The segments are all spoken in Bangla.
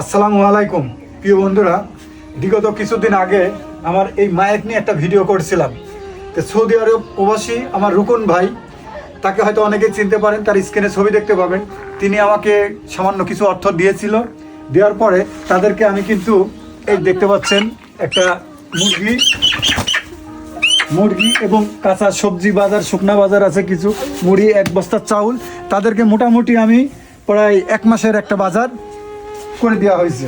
আসসালামু আলাইকুম, প্রিয় বন্ধুরা। বিগত কিছুদিন আগে আমার এই মায়ের নিয়ে একটা ভিডিও করছিলাম। তো সৌদি আরব প্রবাসী আমার রুকন ভাই, তাকে হয়তো অনেকেই চিনতে পারেন, তার স্ক্রিনে ছবি দেখতে পাবেন। তিনি আমাকে সামান্য কিছু অর্থ দিয়েছিল। দেওয়ার পরে তাদেরকে আমি কিন্তু এই দেখতে পাচ্ছেন, একটা মুরগি মুরগি এবং কাঁচা সবজি বাজার, শুকনা বাজার আছে কিছু, মুড়ি, এক বস্তা চাউল। তাদেরকে মোটামুটি আমি প্রায় এক মাসের একটা বাজার করে দেওয়া হয়েছে।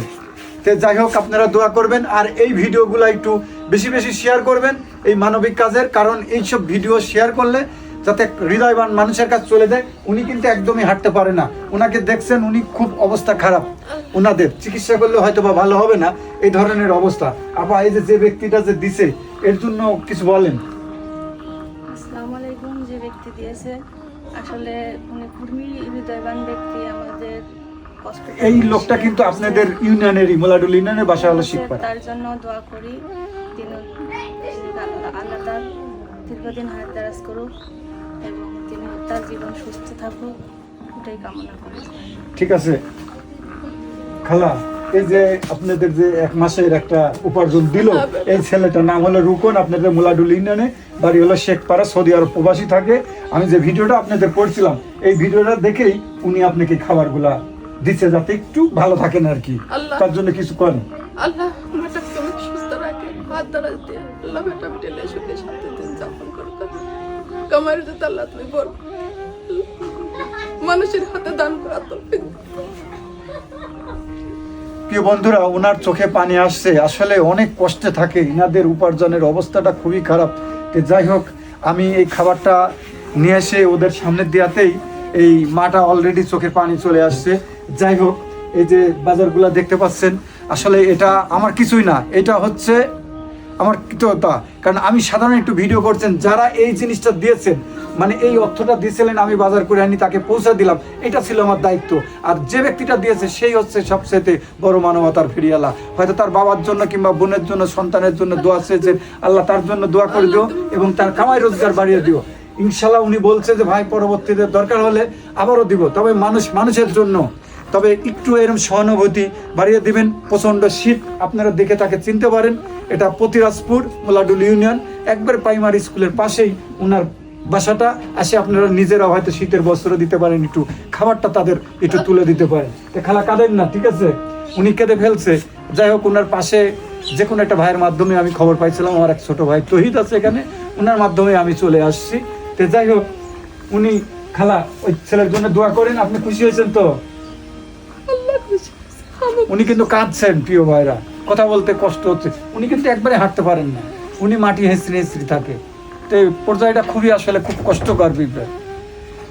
তো যাই হোক, আপনারা দোয়া করবেন আর এই ভিডিওগুলো একটু বেশি বেশি শেয়ার করবেন এই মানবিক কাজের, কারণ এইসব ভিডিও শেয়ার করলে যাতে হৃদয়বান মানুষের কাছে চলে যায়, উনি কিন্তু একদমই হাঁটতে পারে না। ওনাকে দেখছেন, উনি খুব অবস্থা খারাপ। ওনাদের চিকিৎসা করলে হয়তো বা ভালো হবে না, এই ধরনের অবস্থা। আপা, এই যে যে ব্যক্তিটা যে দিছে, এর জন্য কিছু বলেন। আসসালামু আলাইকুম, যে ব্যক্তি দিয়েছে, আসলে উনি খুবই হৃদয়বান ব্যক্তি। এই লোকটা কিন্তু আপনাদের ইউনিয়নেরই মোলাডুল ইউনিয়নের বাসা হলো শিখপাড়া তার জন্য দোয়া করি তিনি আল্লাহ আল্লাহ তার দীর্ঘদিন হায়াত দারাজ করুক এবং তিনি তার জীবন সুস্থ থাকুক এটাই কামনা করি। ঠিক আছে। খালা এই যে আপনাদের যে এক মাসের একটা উপার্জন দিল এই ছেলেটার নাম হলো রুকন আপনাদের মোলাডুল ইউনিয়নে বাড়ি হলো শেখপাড়া সৌদি আরব প্রবাসী থাকে। আমি যে ভিডিওটা আপনাদের করছিলাম এই ভিডিওটা দেখেই উনি আপনাকে খাবারগুলা দিচ্ছে যাতে একটু ভালো থাকেন আর কি তার জন্য কিছু করেন। আল্লাহ বেটা তুমি সুস্থ রাখে হাত দ্বারা দিয়ে আল্লাহ বেটা বেটেলে সুখে শান্তি দিন যাপন করুক। কামার যদি আল্লাহ তুমি বল মানুষের হাতে দান করা তো প্রিয় বন্ধুরা ওনার চোখে পানি আসছে। আসলে অনেক কষ্টে থাকে। ইনাদের উপার্জনের অবস্থাটা খুবই খারাপ। যাই হোক আমি এই খাবারটা নিয়ে এসে ওদের সামনে দেওয়াতেই এই মাটা অলরেডি চোখের পানি চলে আসছে। যাই হোক, এই যে বাজারগুলো দেখতে পাচ্ছেন, আসলে এটা আমার কিছুই না। এটা হচ্ছে আমার কৃতজ্ঞতা। কারণ আমি সাধারণ একটু ভিডিও করছেন, যারা এই জিনিসটা দিয়েছেন মানে এই অর্থটা দিয়েছিলেন, আমি বাজার করে আনি, তাকে পৌঁছে দিলাম, এটা ছিল আমার দায়িত্ব। আর যে ব্যক্তিটা দিয়েছে, সেই হচ্ছে সবচেয়ে বড় মানবতার ফিরিয়ালা হয়তো তার বাবার জন্য কিংবা বোনের জন্য, সন্তানের জন্য দোয়া চেয়েছেন, আল্লাহ তার জন্য দোয়া করে দিও এবং তার কামাই রোজগার বাড়িয়ে দিও। ইনশাল্লাহ উনি বলছে যে, ভাই, পরবর্তীতে দরকার হলে আবারও দিব। তবে মানুষ, মানুষের জন্য তবে একটু এরকম সহানুভূতি বাড়িয়ে দিবেন। প্রচণ্ড শীত, আপনারা দেখে তাকে চিনতে পারেন। এটা পতিরাজপুর মোলাডুল ইউনিয়ন। একবার প্রাইমারি স্কুলের পাশেই ওনার বাসাটা। আসে আপনারা নিজেরা হয়তো শীতের বস্ত্র দিতে পারেন, একটু খাবারটা তাদের একটু তুলে দিতে পারেন। খালা কাঁদেন না, ঠিক আছে? উনি কেঁদে ফেলছে। যাই হোক ওনার পাশে যে কোনো একটা ভাইয়ের মাধ্যমে আমি খবর পাইছিলাম। আমার এক ছোট ভাই তহিদ আছে এখানে। ওনার মাধ্যমে আমি চলে আসছি। তো যাই হোক, উনি, খালা, ওই ছেলের জন্য দোয়া করেন। আপনি খুশি হয়েছেন তো? উনি কিন্তু কাঁদছেন, প্রিয় ভাইরা। কথা বলতে কষ্ট হচ্ছে। উনি কিন্তু একবারে হাঁটতে পারেন না। উনি মাটি হেসড়ি হেসড়ি থাকে। তো এই পর্যায়টা খুবই আসলে খুব কষ্টকর বিষয়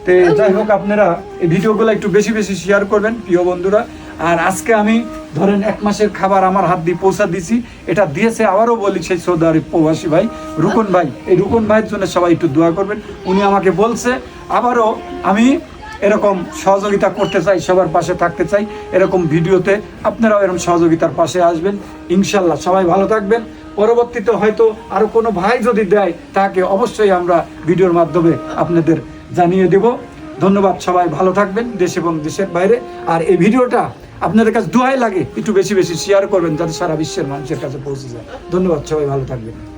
তো যাই হোক, আপনারা এই ভিডিওগুলো একটু বেশি বেশি শেয়ার করবেন, প্রিয় বন্ধুরা। আর আজকে আমি ধরেন এক মাসের খাবার আমার হাত দিয়ে পৌঁছা দিছি এটা দিয়েছে আবারও বলি সেই সৌদি আরব প্রবাসী ভাই, রুকন ভাই। এই রুকন ভাইয়ের জন্য সবাই একটু দোয়া করবেন। উনি আমাকে বলছে, আবারও আমি এরকম সহযোগিতা করতে চাই, সবার পাশে থাকতে চাই, এরকম ভিডিওতে আপনারাও এরকম সহযোগিতার পাশে আসবেন। ইনশাল্লাহ সবাই ভালো থাকবেন। পরবর্তীতে হয়তো আরও কোনো ভাই যদি দেয়, তাকে অবশ্যই আমরা ভিডিওর মাধ্যমে আপনাদের জানিয়ে দেব। ধন্যবাদ সবাই, ভালো থাকবেন দেশ এবং দেশের বাইরে। আর এই ভিডিওটা আপনাদের কাছে দোয়াই লাগে, একটু বেশি বেশি শেয়ার করবেন, যাতে সারা বিশ্বের মানুষের কাছে পৌঁছে যায়। ধন্যবাদ সবাই, ভালো থাকবেন।